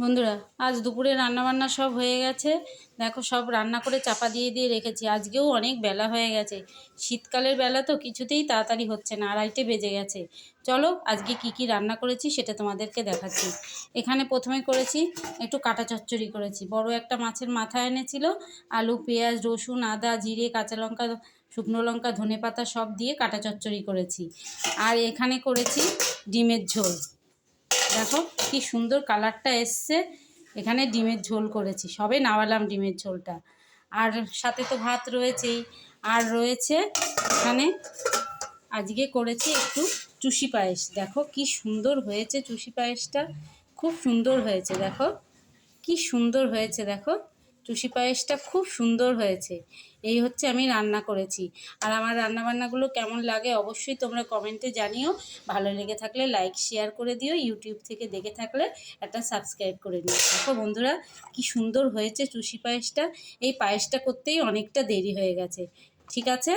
বন্ধুরা, আজ দুপুরে রান্নাবান্না সব হয়ে গেছে। দেখো, সব রান্না করে চাপা দিয়ে দিয়ে রেখেছি। আজকেও অনেক বেলা হয়ে গেছে। শীতকালের বেলা তো কিছুতেই তাড়াতাড়ি হচ্ছে না, আড়াইটে বেজে গেছে। চলো, আজকে কি কি রান্না করেছি সেটা তোমাদেরকে দেখাচ্ছি। এখানে প্রথমে করেছি, একটু কাটা চচ্চড়ি করেছি। বড় একটা মাছের মাথা এনেছিল, আলু, পেঁয়াজ, রসুন, আদা, জিরে, কাঁচা লঙ্কা, শুকনো লঙ্কা ধনে পাতা সব দিয়ে কাটা চচ্চড়ি করেছি। আর এখানে করেছি ডিমের ঝোল। দেখো কি সুন্দর কালারটা এসছে। এখানে ডিমের ঝোল করেছি, সবে নামালাম ডিমের ঝোলটা। আর সাথে তো ভাত রয়েছেই। আর রয়েছে এখানে আজকে করেছি একটু চুষি পায়েস। দেখো কি সুন্দর হয়েছে চুষি পায়েসটা। খুব সুন্দর হয়েছে, দেখো। কি সুন্দর হয়েছে, দেখো। চুষি পায়েসটা খুব সুন্দর হয়েছে। এই হচ্ছে আমি রান্না করেছি। আর আমার রান্না বান্নাগুলো কেমন লাগে অবশ্যই তোমরা কমেন্টে জানিও। ভালো লেগে থাকলে লাইক, শেয়ার করে দিও। ইউটিউব থেকে দেখে থাকলে একটা সাবস্ক্রাইব করে নিও। দেখো বন্ধুরা, কি সুন্দর হয়েছে চুষি পায়েসটা। এই পায়েসটা করতেই অনেকটা দেরি হয়ে গেছে। ঠিক আছে?